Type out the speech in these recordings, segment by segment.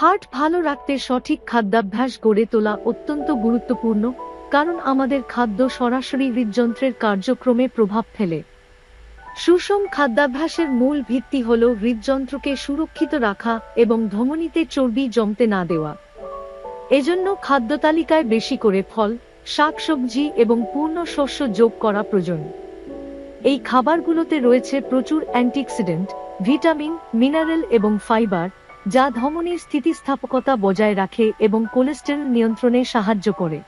Heart ভালো রাখতে সঠিক খাদ্যাভ্যাস গড়ে তোলা অত্যন্ত গুরুত্বপূর্ণ, কারণ আমাদের খাদ্য সরাসরি হৃদযন্ত্রের কার্যক্রমে প্রভাব ফেলে। সুষম খাদ্যাভ্যাসের মূল ভিত্তি হল হৃদযন্ত্রকে সুরক্ষিত রাখা এবং ধমনীতে চর্বি জমতে না দেওয়া। এজন্য খাদ্য তালিকায় বেশি করে ফল, শাকসবজি এবং পূর্ণ শস্য যোগ করা প্রয়োজন। এই খাবারগুলোতে রয়েছে প্রচুর অ্যান্টিঅক্সিডেন্ট, ভিটামিন, মিনারেল এবং ফাইবার, যা ধমনীর স্থিতিস্থাপকতা বজায় রাখে এবং কোলেস্টেরল নিয়ন্ত্রণে সাহায্য করে।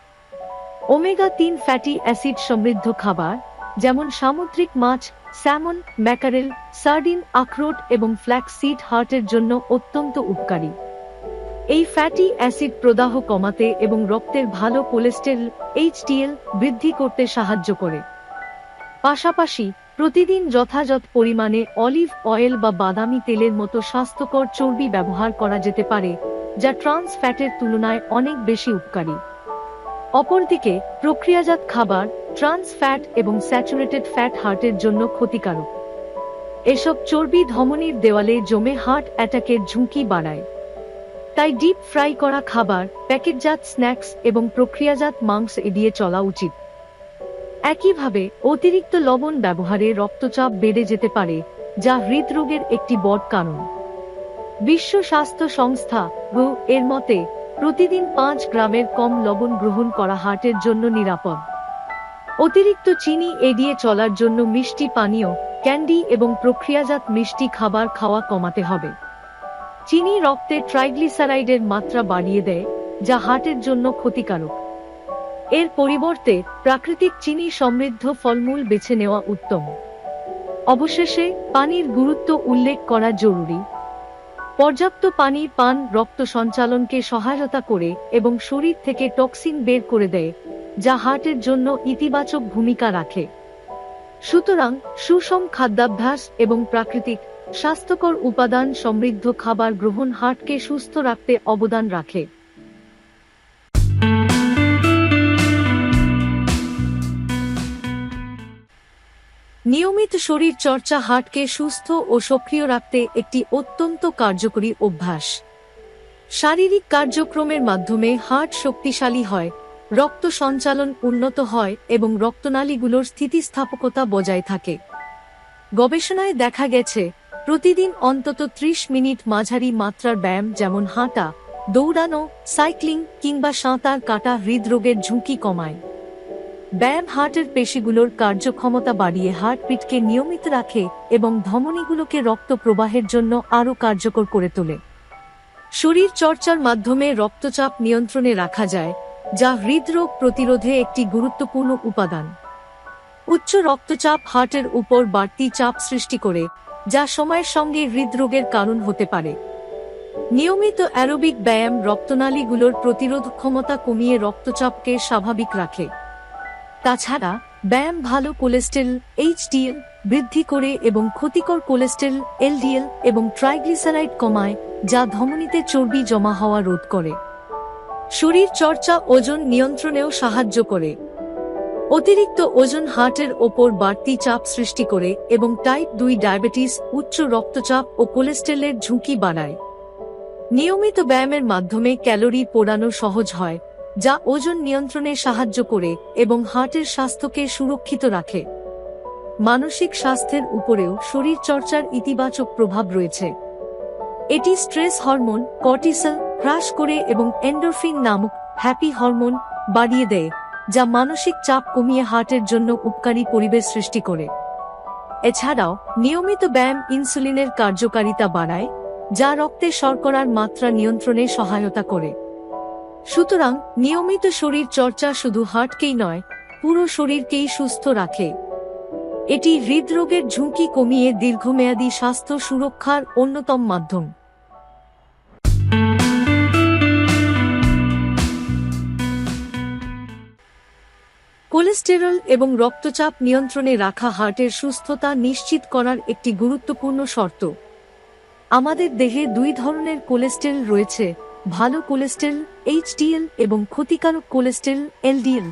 ওমেগা তিন ফ্যাটি অ্যাসিড সমৃদ্ধ খাবার, যেমন সামুদ্রিক মাছ স্যামন ম্যাকারেল, সার্ডিন, আখরোট এবং ফ্ল্যাক্স সিড হার্টের জন্য অত্যন্ত উপকারী। এই ফ্যাটি অ্যাসিড প্রদাহ কমাতে এবং রক্তের ভালো কোলেস্টেরল এইচডিএল বৃদ্ধি করতে সাহায্য করে। পাশাপাশি, প্রতিদিন যথাযথ পরিমাণে অলিভ অয়েল বা বাদামি তেলের মতো স্বাস্থ্যকর চর্বি ব্যবহার করা যেতে পারে, যা ট্রান্স ফ্যাটের তুলনায় অনেক বেশি উপকারী। অপরদিকে, প্রক্রিয়াজাত খাবার ট্রান্স ফ্যাট এবং স্যাচুরেটেড ফ্যাট হার্টের জন্য ক্ষতিকারক। এসব চর্বি ধমনীর দেওয়ালে জমে হার্ট অ্যাটাকের ঝুঁকি বাড়ায়। তাই ডিপ ফ্রাই করা খাবার প্যাকেটজাত স্ন্যাক্স এবং প্রক্রিয়াজাত মাংস এড়িয়ে চলা উচিত। একইভাবে, অতিরিক্ত লবণ ব্যবহারে রক্তচাপ বেড়ে যেতে পারে, যা হৃদরোগের একটি বড় কারণ। বিশ্ব স্বাস্থ্য সংস্থা গো এর মতে, প্রতিদিন পাঁচ গ্রামের কম লবণ গ্রহণ করা হার্টের জন্য নিরাপদ। অতিরিক্ত চিনি এড়িয়ে চলার জন্য মিষ্টি পানীয়, ক্যান্ডি এবং প্রক্রিয়াজাত মিষ্টি খাবার খাওয়া কমাতে হবে। চিনি রক্তে ট্রাইগ্লিসারাইডের মাত্রা বাড়িয়ে দেয়, যা হার্টের জন্য ক্ষতিকারক। এর পরিবর্তে, প্রাকৃতিক চিনি সমৃদ্ধ ফলমূল বেছে নেওয়া উত্তম। অবশেষে, পানির গুরুত্ব উল্লেখ করা জরুরি। পর্যাপ্ত পানি পান রক্ত সঞ্চালনকে সহায়তা করে এবং শরীর থেকে টক্সিন বের করে দেয়, যা হার্টের জন্য ইতিবাচক ভূমিকা রাখে। সুতরাং, সুষম খাদ্যাভ্যাস এবং প্রাকৃতিক স্বাস্থ্যকর উপাদান, সমৃদ্ধ খাবার গ্রহণ হার্টকে সুস্থ রাখতে অবদান রাখে। নিয়মিত শরীর চর্চা হার্টকে সুস্থ ও সক্রিয় রাখতে একটি অত্যন্ত কার্যকরী অভ্যাস। শারীরিক কার্যক্রমের মাধ্যমে হার্ট শক্তিশালী হয়, রক্ত সঞ্চালন উন্নত হয় এবং রক্তনালীগুলোর স্থিতিস্থাপকতা বজায় থাকে। গবেষণায় দেখা গেছে প্রতিদিন অন্তত ত্রিশ মিনিট মাঝারি মাত্রার ব্যায়াম যেমন হাঁটা, দৌড়ানো, সাইক্লিং কিংবা সাঁতার কাটা হৃদরোগের ঝুঁকি কমায়। ব্যায়াম হার্টের পেশিগুলোর কার্যক্ষমতা বাড়িয়ে হার্টপিটকে নিয়মিত রাখে এবং ধমনীগুলোকে রক্ত প্রবাহের জন্য আরও কার্যকর করে তোলে। শরীর চর্চার মাধ্যমে রক্তচাপ নিয়ন্ত্রণে রাখা যায়, যা হৃদরোগ প্রতিরোধে একটি গুরুত্বপূর্ণ উপাদান। উচ্চ রক্তচাপ হার্টের উপর বাড়তি চাপ সৃষ্টি করে যা সময়ের সঙ্গে হৃদরোগের কারণ হতে পারে। নিয়মিত অ্যারোবিক ব্যায়াম রক্তনালীগুলোর প্রতিরোধ ক্ষমতা কমিয়ে রক্তচাপকে স্বাভাবিক রাখে। তাছাড়া, ব্যায়াম ভালো কোলেস্টেরল এইচডিএল বৃদ্ধি করে এবং ক্ষতিকর কোলেস্টেরল এলডিএল এবং ট্রাইগ্লিসারাইড কমায়, যা ধমনীতে চর্বি জমা হওয়া রোধ করে। শরীর চর্চা ওজন নিয়ন্ত্রণেও সাহায্য করে। অতিরিক্ত ওজন হার্টের ওপর বাড়তি চাপ সৃষ্টি করে এবং টাইপ দুই ডায়াবেটিস উচ্চ রক্তচাপ ও কোলেস্টেরলের ঝুঁকি বাড়ায়। নিয়মিত ব্যায়ামের মাধ্যমে ক্যালোরি পোড়ানো সহজ হয়, যা ওজন নিয়ন্ত্রণে সাহায্য করে এবং হার্টের স্বাস্থ্যকে সুরক্ষিত রাখে। মানসিক স্বাস্থ্যের উপরেও শরীর চর্চার ইতিবাচক প্রভাব রয়েছে। এটি স্ট্রেস হরমোন, কর্টিসল হ্রাস করে এবং এন্ডোরফিন নামক হ্যাপি হরমোন বাড়িয়ে দেয়। যা মানসিক চাপ কমিয়ে হার্টের জন্য উপকারী পরিবেশ সৃষ্টি করে। এছাড়াও, নিয়মিত ব্যায়াম ইনসুলিনের কার্যকারিতা বাড়ায়, যা রক্তে শর্করার মাত্রা নিয়ন্ত্রণে সহায়তা করে। সুতরাং, নিয়মিত শরীর চর্চা শুধু হার্টকেই নয়, পুরো শরীরকেই সুস্থ রাখে। এটি হৃদরোগের ঝুঁকি কমিয়ে দীর্ঘমেয়াদী স্বাস্থ্য সুরক্ষার অন্যতম মাধ্যম। কোলেস্টেরল এবং রক্তচাপ নিয়ন্ত্রণে রাখা হার্টের সুস্থতা নিশ্চিত করার একটি গুরুত্বপূর্ণ শর্ত। আমাদের দেহে দুই ধরনের কোলেস্টেরল রয়েছে, ভালো কোলেস্টেরল এইচডিএল এবং ক্ষতিকারক কোলেস্টেরল এলডিএল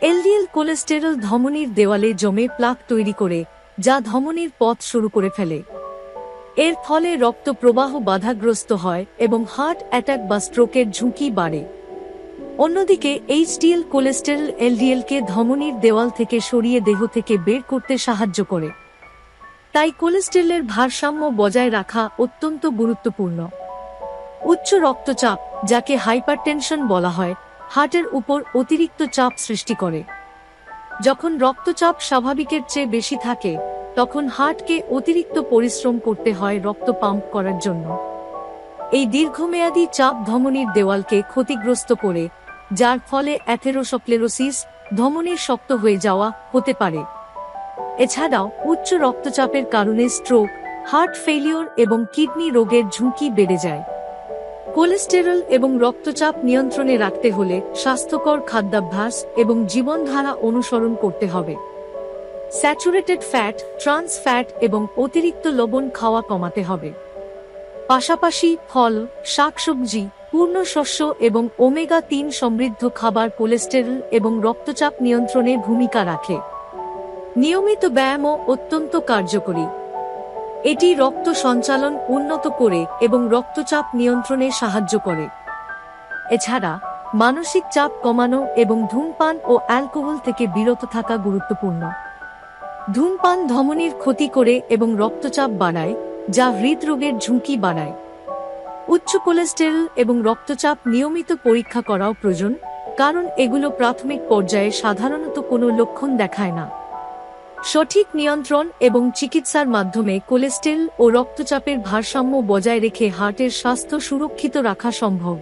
এলডিএল কোলেস্টেরল ধমনীর দেওয়ালে জমে প্লাক তৈরি করে, যা ধমনীর পথ শুরু করে ফেলে। এর ফলে রক্ত প্রবাহ বাধাগ্রস্ত হয় এবং হার্ট অ্যাটাক বা স্ট্রোকের ঝুঁকি বাড়ে। অন্যদিকে এইচডিএল কোলেস্টেরল এলডিএলকে ধমনীর দেওয়াল থেকে সরিয়ে দেহ থেকে বের করতে সাহায্য করে। তাই কোলেস্টেরলের ভারসাম্য বজায় রাখা অত্যন্ত গুরুত্বপূর্ণ। উচ্চ রক্তচাপ, যাকে হাইপারটেনশন বলা হয়, হার্টের উপর অতিরিক্ত চাপ সৃষ্টি করে। যখন রক্তচাপ স্বাভাবিকের চেয়ে বেশি থাকে, তখন হার্টকে অতিরিক্ত পরিশ্রম করতে হয় রক্ত পাম্প করার জন্য। এই দীর্ঘমেয়াদী চাপ ধমনীর দেওয়ালকে ক্ষতিগ্রস্ত করে, যার ফলে অ্যাথেরোসক্লেরোসিস ধমনীর শক্ত হয়ে যাওয়া হতে পারে। এছাড়াও, উচ্চ রক্তচাপের কারণে স্ট্রোক, হার্ট ফেলিওর এবং কিডনি রোগের ঝুঁকি বেড়ে যায়। কোলেস্টেরল এবং রক্তচাপ নিয়ন্ত্রণে রাখতে হলে স্বাস্থ্যকর খাদ্যাভ্যাস এবং জীবনধারা অনুসরণ করতে হবে। স্যাচুরেটেড ফ্যাট, ট্রান্স ফ্যাট এবং অতিরিক্ত লবণ খাওয়া কমাতে হবে। পাশাপাশি ফল, শাকসবজি, পূর্ণ শস্য এবং ওমেগা তিন সমৃদ্ধ খাবার কোলেস্টেরল এবং রক্তচাপ নিয়ন্ত্রণে ভূমিকা রাখে। নিয়মিত ব্যায়ামও অত্যন্ত কার্যকরী। এটি রক্ত সঞ্চালন উন্নত করে এবং রক্তচাপ নিয়ন্ত্রণে সাহায্য করে। এছাড়া, মানসিক চাপ কমানো এবং ধূমপান ও অ্যালকোহল থেকে বিরত থাকা গুরুত্বপূর্ণ। ধূমপান ধমনীর ক্ষতি করে এবং রক্তচাপ বাড়ায়। যা হৃদরোগের ঝুঁকি বাড়ায়। উচ্চ কোলেস্টেরল এবং রক্তচাপ নিয়মিত পরীক্ষা করাও প্রয়োজন, কারণ এগুলো প্রাথমিক পর্যায়ে সাধারণত কোনো লক্ষণ দেখায় না। সঠিক নিয়ন্ত্রণ এবং চিকিৎসার মাধ্যমে কোলেস্টেরল ও রক্তচাপের ভারসাম্য বজায় রেখে হার্টের স্বাস্থ্য সুরক্ষিত রাখা সম্ভব।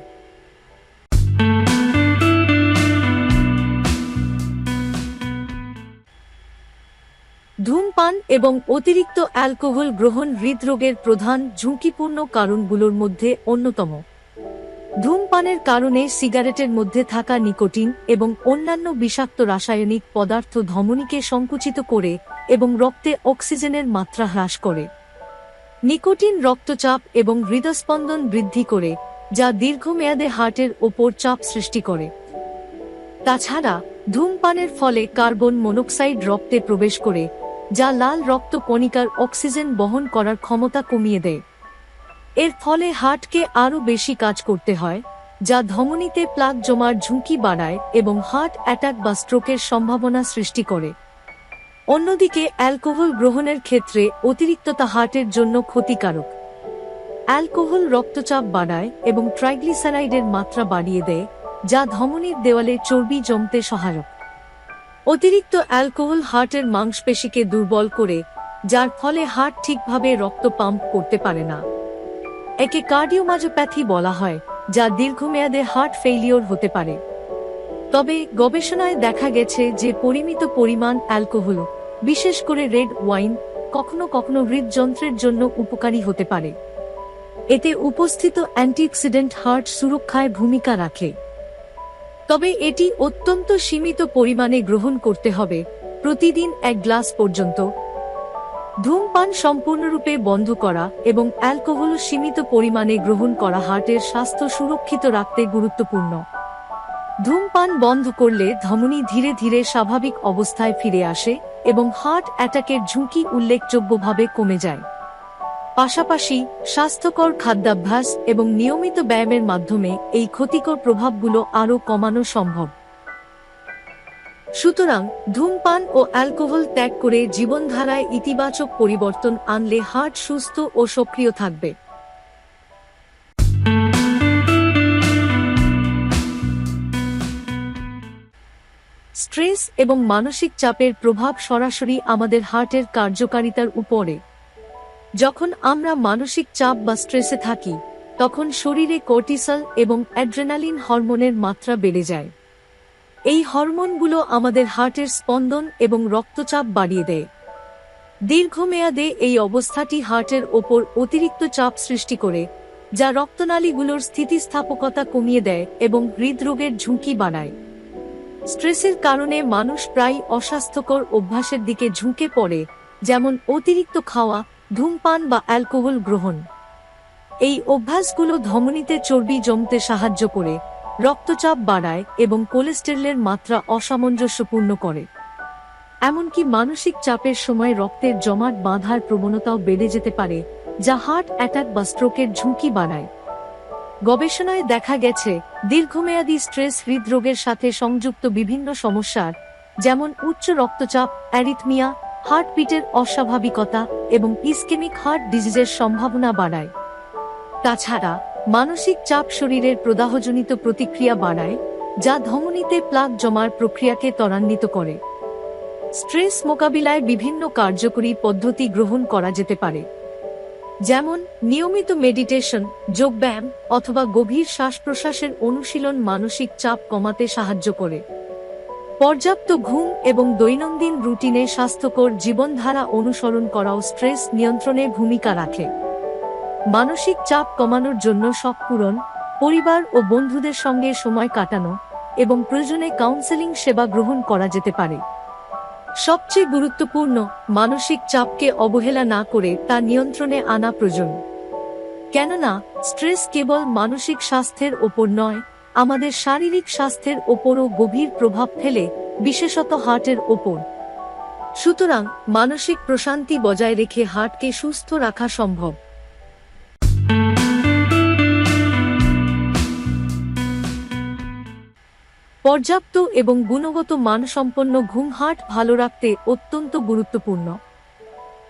ধূমপান এবং অতিরিক্ত অ্যালকোহল গ্রহণ হৃদরোগের প্রধান ঝুঁকিপূর্ণ কারণগুলোর মধ্যে অন্যতম। ধূমপানের কারণে সিগারেটের মধ্যে থাকা নিকোটিন এবং অন্যান্য বিষাক্ত রাসায়নিক পদার্থ ধমনীকে সংকুচিত করে এবং রক্তে অক্সিজেনের মাত্রা হ্রাস করে। নিকোটিন রক্তচাপ এবং হৃদস্পন্দন বৃদ্ধি করে, যা দীর্ঘমেয়াদে হার্টের ওপর চাপ সৃষ্টি করে। তাছাড়া, ধূমপানের ফলে কার্বন মনোক্সাইড রক্তে প্রবেশ করে যা লাল রক্ত কণিকার অক্সিজেন বহন করার ক্ষমতা কমিয়ে দেয়। এর ফলে হার্টকে আরও বেশি কাজ করতে হয়, যা ধমনীতে প্লাক জমার ঝুঁকি বাড়ায় এবং হার্ট অ্যাটাক বা স্ট্রোকের সম্ভাবনা সৃষ্টি করে। অন্যদিকে, অ্যালকোহল গ্রহণের ক্ষেত্রে অতিরিক্ততা হার্টের জন্য ক্ষতিকারক। অ্যালকোহল রক্তচাপ বাড়ায় এবং ট্রাইগ্লিসারাইডের মাত্রা বাড়িয়ে দেয়, যা ধমনীর দেওয়ালে চর্বি জমতে সহায়ক। অতিরিক্ত অ্যালকোহল হার্টের মাংসপেশিকে দুর্বল করে, যার ফলে হার্ট ঠিকভাবে রক্ত পাম্প করতে পারে না। একে কার্ডিওমাজোপ্যাথি বলা হয়, যা দীর্ঘমেয়াদে হার্ট ফেইলিওর হতে পারে। তবে গবেষণায় দেখা গেছে যে পরিমিত পরিমাণ অ্যালকোহল, বিশেষ করে রেড ওয়াইন, কখনো কখনো হৃদযন্ত্রের জন্য উপকারী হতে পারে। এতে উপস্থিত অ্যান্টিঅক্সিডেন্ট হার্ট সুরক্ষায় ভূমিকা রাখে। তবে এটি অত্যন্ত সীমিত পরিমাণে গ্রহণ করতে হবে, প্রতিদিন এক গ্লাস পর্যন্ত। ধূমপান সম্পূর্ণরূপে বন্ধ করা এবং অ্যালকোহল সীমিত পরিমাণে গ্রহণ করা হার্টের স্বাস্থ্য সুরক্ষিত রাখতে গুরুত্বপূর্ণ। ধূমপান বন্ধ করলে ধমনী ধীরে ধীরে স্বাভাবিক অবস্থায় ফিরে আসে এবং হার্ট অ্যাটাকের ঝুঁকি উল্লেখযোগ্যভাবে কমে যায়। পাশাপাশি স্বাস্থ্যকর খাদ্যাভ্যাস এবং নিয়মিত ব্যায়ামের মাধ্যমে এই ক্ষতিকর প্রভাবগুলো আরও কমানো সম্ভব। সুতরাং ধূমপান ও অ্যালকোহল ত্যাগ করে জীবনধারায় ইতিবাচক পরিবর্তন আনলে হার্ট সুস্থ ও সক্রিয় থাকবে। স্ট্রেস এবং মানসিক চাপের প্রভাব সরাসরি আমাদের হার্টের কার্যকারিতার উপরে। যখন আমরা মানসিক চাপ বা স্ট্রেসে থাকি, তখন শরীরে কর্টিসল এবং অ্যাড্রেনালিন হরমোনের মাত্রা বেড়ে যায়। এই হরমোনগুলো আমাদের হার্টের স্পন্দন এবং রক্তচাপ বাড়িয়ে দেয়। দীর্ঘমেয়াদে এই অবস্থাটি হার্টের ওপর অতিরিক্ত চাপ সৃষ্টি করে, যা রক্তনালীগুলোর স্থিতিস্থাপকতা কমিয়ে দেয় এবং হৃদরোগের ঝুঁকি বাড়ায়। স্ট্রেসের কারণে মানুষ প্রায় অস্বাস্থ্যকর অভ্যাসের দিকে ঝুঁকে পড়ে, যেমন অতিরিক্ত খাওয়া ধূমপান বা অ্যালকোহল গ্রহণ। এই অভ্যাসগুলো ধমনীতে চর্বি জমতে সাহায্য করে, রক্তচাপ বাড়ায় এবং কোলেস্টেরলের মাত্রা অসামঞ্জস্যপূর্ণ করে। এমনকি মানসিক চাপের সময় রক্তের জমাট বাঁধার প্রবণতাও বেড়ে যেতে পারে, যা হার্ট অ্যাটাক বা স্ট্রোকের ঝুঁকি বাড়ায়। গবেষণায় দেখা গেছে, দীর্ঘমেয়াদী স্ট্রেস হৃদরোগের সাথে সংযুক্ত বিভিন্ন সমস্যার, যেমন উচ্চ রক্তচাপ, অ্যারিথমিয়া হার্টবিটের অস্বাভাবিকতা এবং ইস্কেমিক হার্ট ডিজিজের সম্ভাবনা বাড়ায়। তাছাড়া, মানসিক চাপ শরীরের প্রদাহজনিত প্রতিক্রিয়া বাড়ায়, যা ধমনীতে প্লাক জমার প্রক্রিয়াকে ত্বরান্বিত করে। স্ট্রেস মোকাবিলায় বিভিন্ন কার্যকরী পদ্ধতি গ্রহণ করা যেতে পারে। যেমন, নিয়মিত মেডিটেশন, যোগব্যায়াম অথবা গভীর শ্বাস প্রশ্বাসের অনুশীলন মানসিক চাপ কমাতে সাহায্য করে। পর্যাপ্ত ঘুম এবং দৈনন্দিন রুটিনে স্বাস্থ্যকর জীবনধারা অনুসরণ করাও স্ট্রেস নিয়ন্ত্রণে ভূমিকা রাখে। মানসিক চাপ কমানোর জন্য শখ পূরণ, পরিবার ও বন্ধুদের সঙ্গে সময় কাটানো এবং প্রয়োজনে কাউন্সেলিং সেবা গ্রহণ করা যেতে পারে। সবচেয়ে গুরুত্বপূর্ণ মানসিক চাপকে অবহেলা না করে তা নিয়ন্ত্রণে আনা প্রয়োজন। কেননা, স্ট্রেস কেবল মানসিক স্বাস্থ্যের ওপর নয় আমাদের শারীরিক স্বাস্থ্যের ওপরও গভীর প্রভাব ফেলে, বিশেষত হার্টের ওপর। সুতরাং, মানসিক প্রশান্তি বজায় রেখে হার্টকে সুস্থ রাখা সম্ভব। পর্যাপ্ত এবং গুণগত মানসম্পন্ন ঘুম হার্ট ভালো রাখতে অত্যন্ত গুরুত্বপূর্ণ।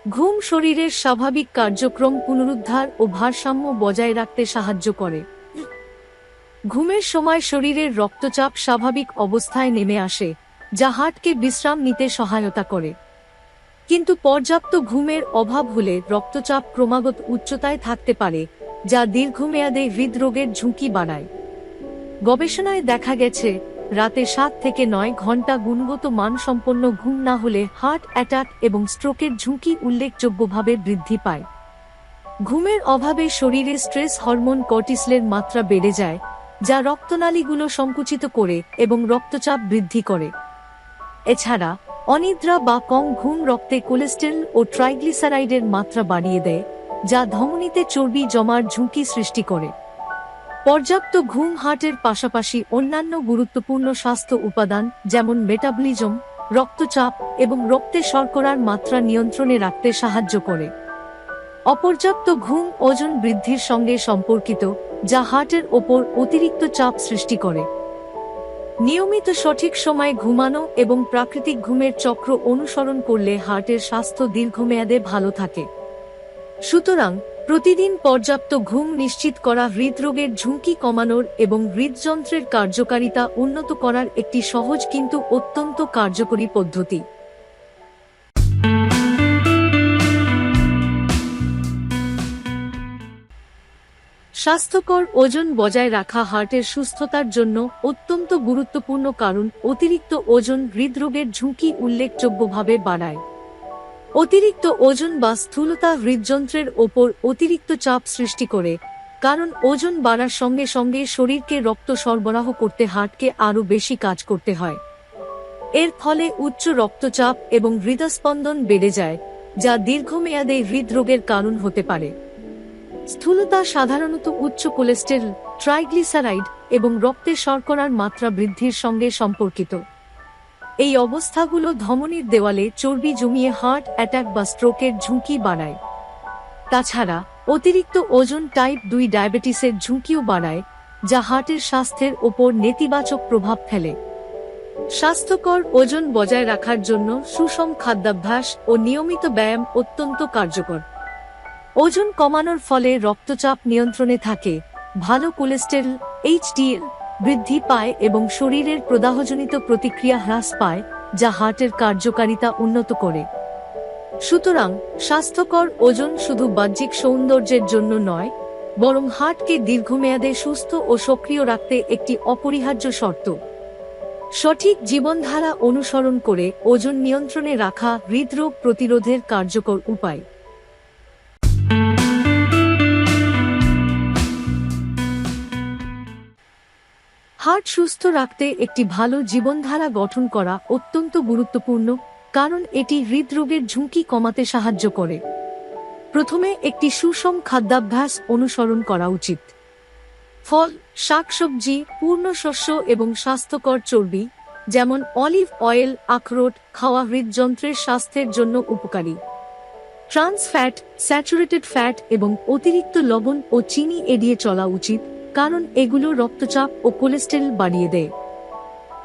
ঘুম শরীরের স্বাভাবিক কার্যক্রম পুনরুদ্ধার ও ভারসাম্য বজায় রাখতে সাহায্য করে। ঘুমের সময় শরীরের রক্তচাপ স্বাভাবিক অবস্থায় নেমে আসে, যা হার্টকে বিশ্রাম নিতে সহায়তা করে। কিন্তু পর্যাপ্ত ঘুমের অভাব হলে রক্তচাপ ক্রমাগত উচ্চতায় থাকতে পারে, যা দীর্ঘমেয়াদে হৃদরোগের ঝুঁকি বাড়ায়। গবেষণায় দেখা গেছে, রাতে সাত থেকে নয় ঘণ্টা গুণগত মানসম্পন্ন ঘুম না হলে হার্ট অ্যাটাক এবং স্ট্রোকের ঝুঁকি উল্লেখযোগ্যভাবে বৃদ্ধি পায়। ঘুমের অভাবে শরীরে স্ট্রেস হরমোন কর্টিসলের মাত্রা বেড়ে যায় যা রক্তনালীগুলো সংকুচিত করে এবং রক্তচাপ বৃদ্ধি করে। এছাড়া, অনিদ্রা বা কম ঘুম রক্তে কোলেস্টেরল ও ট্রাইগ্লিসারাইডের মাত্রা বাড়িয়ে দেয়, যা ধমনীতে চর্বি জমার ঝুঁকি সৃষ্টি করে। পর্যাপ্ত ঘুম হার্টের পাশাপাশি অন্যান্য গুরুত্বপূর্ণ স্বাস্থ্য উপাদান যেমন মেটাবলিজম, রক্তচাপ এবং রক্তে শর্করার মাত্রা নিয়ন্ত্রণে রাখতে সাহায্য করে। অপর্যাপ্ত ঘুম ওজন বৃদ্ধির সঙ্গে সম্পর্কিত যা হার্টের ওপর অতিরিক্ত চাপ সৃষ্টি করে। নিয়মিত সঠিক সময়ে ঘুমানো এবং প্রাকৃতিক ঘুমের চক্র অনুসরণ করলে হার্টের স্বাস্থ্য দীর্ঘমেয়াদে ভালো থাকে। সুতরাং, প্রতিদিন পর্যাপ্ত ঘুম নিশ্চিত করা হৃদরোগের ঝুঁকি কমানোর এবং হৃদযন্ত্রের কার্যকারিতা উন্নত করার একটি সহজ কিন্তু অত্যন্ত কার্যকরী পদ্ধতি। স্বাস্থ্যকর ওজন বজায় রাখা হার্টের সুস্থতার জন্য অত্যন্ত গুরুত্বপূর্ণ কারণ অতিরিক্ত ওজন হৃদরোগের ঝুঁকি উল্লেখযোগ্যভাবে বাড়ায়। অতিরিক্ত ওজন বা স্থূলতা হৃদযন্ত্রের ওপর অতিরিক্ত চাপ সৃষ্টি করে, কারণ ওজন বাড়ার সঙ্গে সঙ্গে শরীরকে রক্ত সরবরাহ করতে হার্টকে আরও বেশি কাজ করতে হয়। এর ফলে উচ্চ রক্তচাপ এবং হৃদস্পন্দন বেড়ে যায়, যা দীর্ঘমেয়াদে হৃদরোগের কারণ হতে পারে। স্থূলতা সাধারণত উচ্চ কোলেস্টেরল, ট্রাইগ্লিসারাইড এবং রক্তে শর্করার মাত্রা বৃদ্ধির সঙ্গে সম্পর্কিত। এই অবস্থাগুলো ধমনীর দেওয়ালে চর্বি জমিয়ে হার্ট অ্যাটাক বা স্ট্রোকের ঝুঁকি বাড়ায়। তাছাড়া, অতিরিক্ত ওজন টাইপ দুই ডায়াবেটিসের ঝুঁকিও বাড়ায়, যা হার্টের স্বাস্থ্যের ওপর নেতিবাচক প্রভাব ফেলে। স্বাস্থ্যকর ওজন বজায় রাখার জন্য সুষম খাদ্যাভ্যাস ও নিয়মিত ব্যায়াম অত্যন্ত কার্যকর। ওজন কমানোর ফলে রক্তচাপ নিয়ন্ত্রণে থাকে। ভালো কোলেস্টেরল এইচডিএল বৃদ্ধি পায় এবং শরীরের প্রদাহজনিত প্রতিক্রিয়া হ্রাস পায়, যা হার্টের কার্যকারিতা উন্নত করে। সুতরাং, স্বাস্থ্যকর ওজন শুধু বাহ্যিক সৌন্দর্যের জন্য নয়, বরং হার্টকে দীর্ঘমেয়াদে সুস্থ ও সক্রিয় রাখতে একটি অপরিহার্য শর্ত। সঠিক জীবনধারা অনুসরণ করে ওজন নিয়ন্ত্রণে রাখা হৃদরোগ প্রতিরোধের কার্যকর উপায়। হার্ট সুস্থ রাখতে একটি ভালো জীবনধারা গঠন করা অত্যন্ত গুরুত্বপূর্ণ, কারণ এটি হৃদরোগের ঝুঁকি কমাতে সাহায্য করে। প্রথমে একটি সুষম খাদ্যাভ্যাস অনুসরণ করা উচিত। ফল, শাকসবজি, পূর্ণ শস্য এবং স্বাস্থ্যকর চর্বি, যেমন অলিভ অয়েল, আখরোট খাওয়া হৃদযন্ত্রের স্বাস্থ্যের জন্য উপকারী। ট্রান্স ফ্যাট, স্যাচুরেটেড ফ্যাট এবং অতিরিক্ত লবণ ও চিনি এড়িয়ে চলা উচিত। কারণ এগুলো রক্তচাপ ও কোলেস্টেরল বাড়িয়ে দেয়।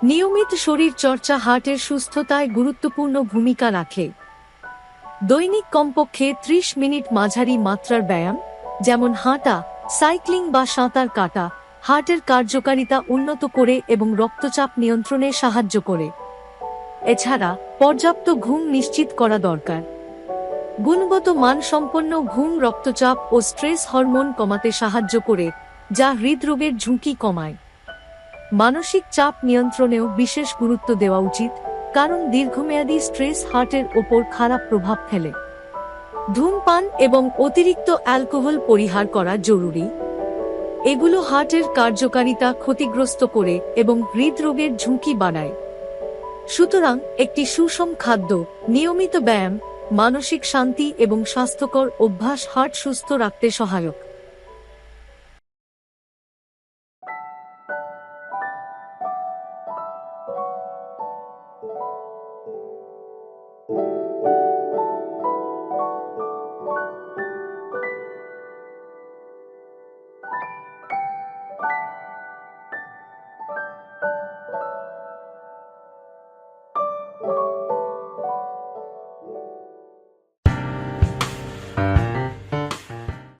নিয়মিত শরীর চর্চা হার্টের সুস্থতায় গুরুত্বপূর্ণ ভূমিকা রাখে। দৈনিক কমপক্ষে ত্রিশ মিনিট মাঝারি মাত্রার ব্যায়াম, যেমন হাঁটা, সাইক্লিং বা সাঁতার কাটা, হার্টের কার্যকারিতা উন্নত করে এবং রক্তচাপ নিয়ন্ত্রণে সাহায্য করে। এছাড়া পর্যাপ্ত ঘুম নিশ্চিত করা দরকার। গুণগত মানসম্পন্ন ঘুম, রক্তচাপ ও স্ট্রেস হরমোন কমাতে সাহায্য করে যা হৃদরোগের ঝুঁকি কমায়। মানসিক চাপ নিয়ন্ত্রণেও বিশেষ গুরুত্ব দেওয়া উচিত, কারণ দীর্ঘমেয়াদী স্ট্রেস হার্টের ওপর খারাপ প্রভাব ফেলে। ধূমপান এবং অতিরিক্ত অ্যালকোহল পরিহার করা জরুরি। এগুলো হার্টের কার্যকারিতা ক্ষতিগ্রস্ত করে এবং হৃদরোগের ঝুঁকি বাড়ায়। সুতরাং, একটি সুষম খাদ্য, নিয়মিত ব্যায়াম, মানসিক শান্তি এবং স্বাস্থ্যকর অভ্যাস হার্ট সুস্থ রাখতে সহায়ক।